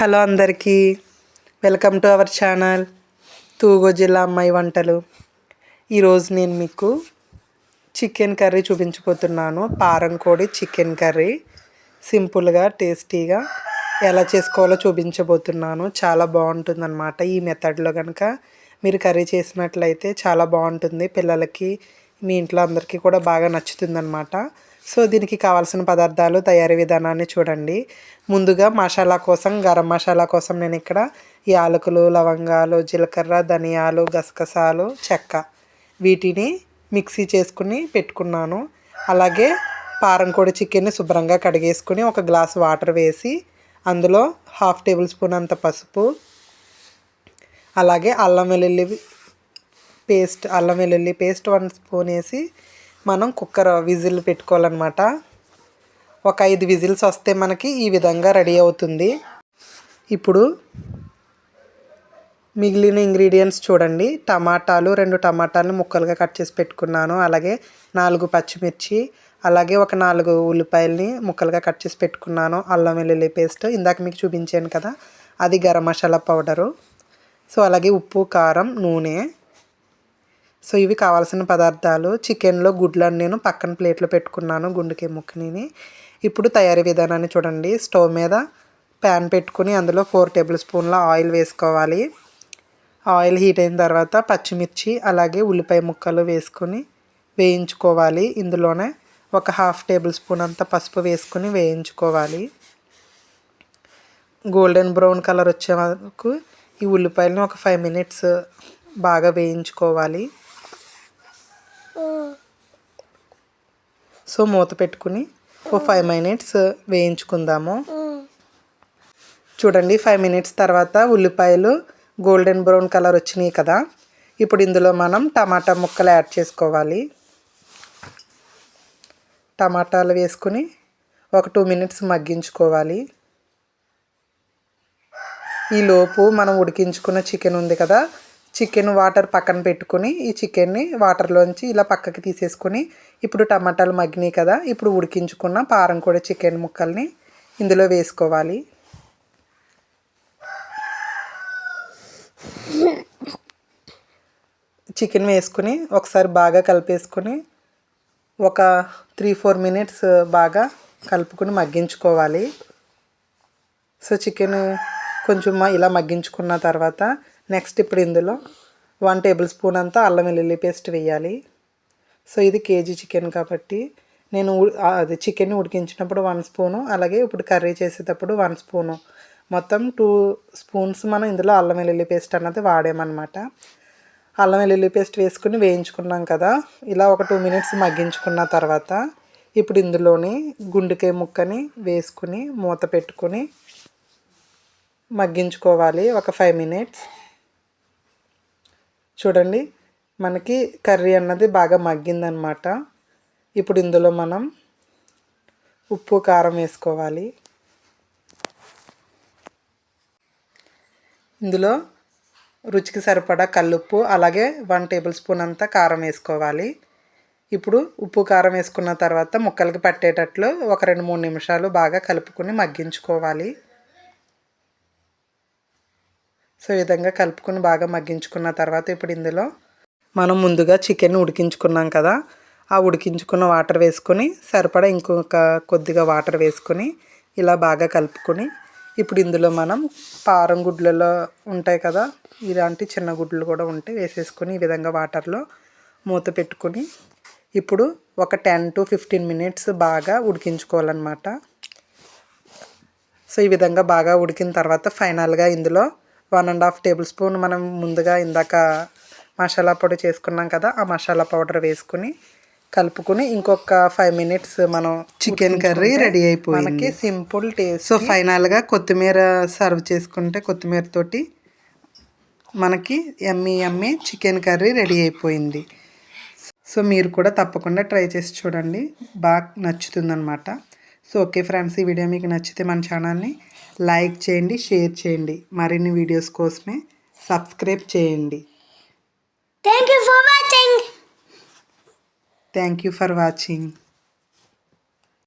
Hello అందరికీ. Welcome to our channel తూగో జిల్లా అమ్మాయి వంటలు. ఈరోజు నేను మీకు చికెన్ కర్రీ చూపించబోతున్నాను. పారం కోడి చికెన్ కర్రీ. సింపుల్గా టేస్టీగా ఎలా చేసుకోవాలో చూపించబోతున్నాను. చాలా బాగుంటుందన్నమాట ఈ మెథడ్లో కనుక మీరు కర్రీ చేసినట్లయితే చాలా బాగుంటుంది. పిల్లలకి మీ ఇంట్లో అందరికీ కూడా బాగా నచ్చుతుందన్నమాట. సో దీనికి కావాల్సిన పదార్థాలు తయారీ విధానాన్ని చూడండి. ముందుగా మసాలా కోసం గరం మసాలా కోసం నేను ఇక్కడ యాలకులు లవంగాలు జీలకర్ర ధనియాలు గసగసాలు చెక్క వీటిని మిక్సీ చేసుకుని పెట్టుకున్నాను. అలాగే పారంకోడి చికెన్ని శుభ్రంగా కడిగేసుకుని ఒక గ్లాస్ వాటర్ వేసి అందులో హాఫ్ టేబుల్ స్పూన్ అంత పసుపు అలాగే అల్లం వెల్లుల్లి పేస్ట్ అల్లం వెల్లుల్లి పేస్ట్ వన్ స్పూన్ వేసి మనం కుక్కర్ విజిల్ పెట్టుకోవాలన్నమాట. ఒక ఐదు విజిల్స్ వస్తే మనకి ఈ విధంగా రెడీ అవుతుంది. ఇప్పుడు మిగిలిన ఇంగ్రీడియంట్స్ చూడండి. టమాటాలు రెండు టమాటాలను ముక్కలుగా కట్ చేసి పెట్టుకున్నాను. అలాగే నాలుగు పచ్చిమిర్చి అలాగే ఒక నాలుగు ఉల్లిపాయలని ముక్కలుగా కట్ చేసి పెట్టుకున్నాను. అల్లం వెల్లుల్లి పేస్ట్ ఇందాక మీకు చూపించాను కదా. అది గరం మసాలా పౌడరు. సో అలాగే ఉప్పు కారం నూనె. సో ఇవి కావాల్సిన పదార్థాలు. చికెన్లో గుడ్లను నేను పక్కన ప్లేట్లో పెట్టుకున్నాను గుండెకి ముక్కని ఇప్పుడు తయారీ విధానాన్ని చూడండి. స్టవ్ మీద ప్యాన్ పెట్టుకుని అందులో ఫోర్ టేబుల్ స్పూన్ల ఆయిల్ వేసుకోవాలి. ఆయిల్ హీట్ అయిన తర్వాత పచ్చిమిర్చి అలాగే ఉల్లిపాయ ముక్కలు వేసుకొని వేయించుకోవాలి. ఇందులోనే ఒక హాఫ్ టేబుల్ స్పూన్ అంత పసుపు వేసుకొని వేయించుకోవాలి. గోల్డెన్ బ్రౌన్ కలర్ వచ్చే వరకు ఈ ఉల్లిపాయలను ఒక ఫైవ్ మినిట్స్ బాగా వేయించుకోవాలి. సో మూత పెట్టుకుని ఓ ఫైవ్ మినిట్స్ వేయించుకుందాము. చూడండి ఫైవ్ మినిట్స్ తర్వాత ఉల్లిపాయలు గోల్డెన్ బ్రౌన్ కలర్ వచ్చినాయి కదా. ఇప్పుడు ఇందులో మనం టమాటా ముక్కలు యాడ్ చేసుకోవాలి. టమాటాలు వేసుకుని ఒక టూ మినిట్స్ మగ్గించుకోవాలి. ఈలోపు మనం ఉడికించుకున్న చికెన్ ఉంది కదా చికెన్ వాటర్ పక్కన పెట్టుకుని ఈ చికెన్ని వాటర్లోంచి ఇలా పక్కకి తీసేసుకొని ఇప్పుడు టమాటాలు మగ్గినాయి కదా ఇప్పుడు ఉడికించుకున్న పారం కూడా చికెన్ ముక్కల్ని ఇందులో వేసుకోవాలి. చికెన్ వేసుకుని ఒకసారి బాగా కలిపేసుకొని ఒక త్రీ ఫోర్ మినిట్స్ బాగా కలుపుకొని మగ్గించుకోవాలి. సో చికెన్ కొంచెం ఇలా మగ్గించుకున్న తర్వాత నెక్స్ట్ ఇప్పుడు ఇందులో వన్ టేబుల్ స్పూన్ అంతా అల్లం వెల్లుల్లి పేస్ట్ వేయాలి. సో ఇది కేజీ చికెన్ కాబట్టి నేను అది చికెన్ ఉడికించినప్పుడు వన్ స్పూను అలాగే ఇప్పుడు కర్రీ చేసేటప్పుడు వన్ స్పూను. మొత్తం టూ స్పూన్స్ మనం ఇందులో అల్లం వెల్లుల్లి పేస్ట్ అన్నది వాడామన్నమాట. అల్లం వెల్లుల్లి పేస్ట్ వేసుకుని వేయించుకున్నాం కదా ఇలా ఒక టూ మినిట్స్ మగ్గించుకున్న తర్వాత ఇప్పుడు ఇందులోని గుండెకాయ ముక్కని వేసుకుని మూత పెట్టుకొని మగ్గించుకోవాలి ఒక ఫైవ్ మినిట్స్ చూడండి మనకి కర్రీ అన్నది బాగా మగ్గిందనమాట ఇప్పుడు ఇందులో మనం ఉప్పు కారం వేసుకోవాలి. ఇందులో రుచికి సరిపడా కల్లుప్పు అలాగే వన్ టేబుల్ స్పూన్ అంతా కారం వేసుకోవాలి. ఇప్పుడు ఉప్పు కారం వేసుకున్న తర్వాత ముక్కలకి పట్టేటట్లు ఒక రెండు మూడు నిమిషాలు బాగా కలుపుకొని మగ్గించుకోవాలి. సో ఈ విధంగా కలుపుకొని బాగా మగ్గించుకున్న తర్వాత ఇప్పుడు ఇందులో మనం ముందుగా చికెన్ ఉడికించుకున్నాం కదా ఆ ఉడికించుకున్న వాటర్ వేసుకొని సరిపడా ఇంకొక కొద్దిగా వాటర్ వేసుకొని ఇలా బాగా కలుపుకొని ఇప్పుడు ఇందులో మనం పారం గుడ్లలో ఉంటాయి కదా ఇలాంటి చిన్న గుడ్లు కూడా ఉంటే వేసేసుకొని ఈ విధంగా వాటర్లో మూత పెట్టుకొని ఇప్పుడు ఒక టెన్ టు ఫిఫ్టీన్ మినిట్స్ బాగా ఉడికించుకోవాలన్నమాట. సో ఈ విధంగా బాగా ఉడికిన తర్వాత ఫైనల్గా ఇందులో one and half table spoon మనం ముందుగా ఇందాక మసాలా పొడి చేసుకున్నాం కదా ఆ మసాలా పౌడర్ వేసుకుని కలుపుకుని ఇంకొక ఫైవ్ మినిట్స్ మనం చికెన్ కర్రీ రెడీ అయిపోయింది. మనకి సింపుల్ టేస్ట్ సో ఫైనల్గా కొత్తిమీర సర్వ్ చేసుకుంటే కొత్తిమీర తోటి మనకి yummy yummy chicken curry ready అయిపోయింది. సో మీరు కూడా తప్పకుండా ట్రై చేసి చూడండి. బాగా నచ్చుతుందన్నమాట. సో ఓకే ఫ్రెండ్స్ ఈ వీడియో మీకు నచ్చితే మన ఛానల్ని లైక్ చేయండి షేర్ చేయండి. మరిన్ని వీడియోస్ కోసమే సబ్స్క్రైబ్ చేయండి. Thank you for watching thank you for watching